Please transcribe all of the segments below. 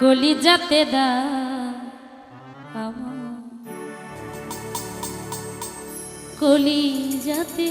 কলি যাতে দা কলি যাতে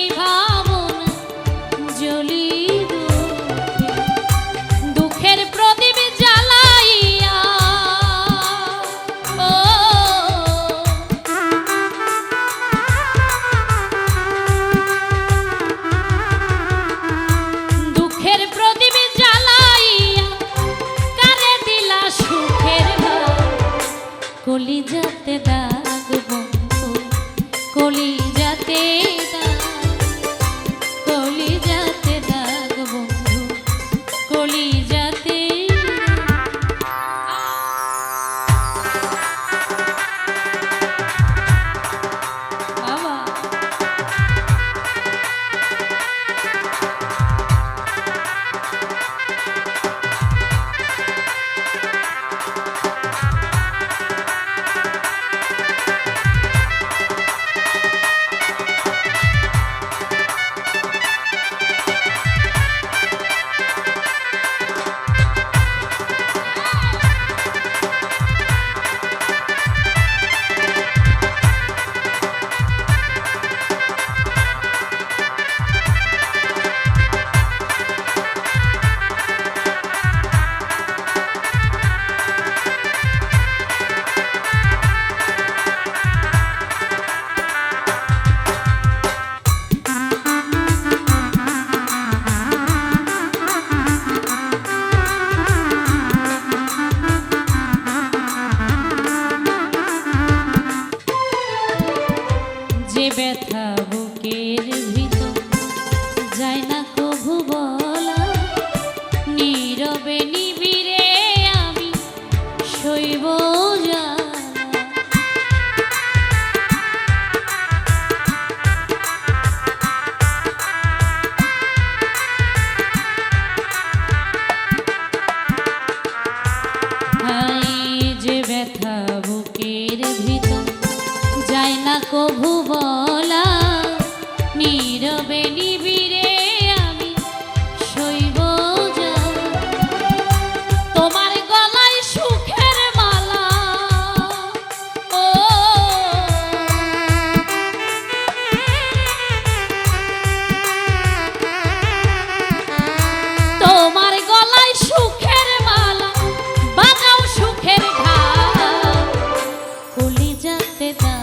কলি যাতে দাগ প্রভু বলা, নীরবে নিবিড়ে আমি শৈব তোমার গলায় সুখের মালা, ও। তোমার গলায় সুখের মালা বাজাও সুখের ঘা। কলি যাতে তা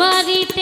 বাড়িতে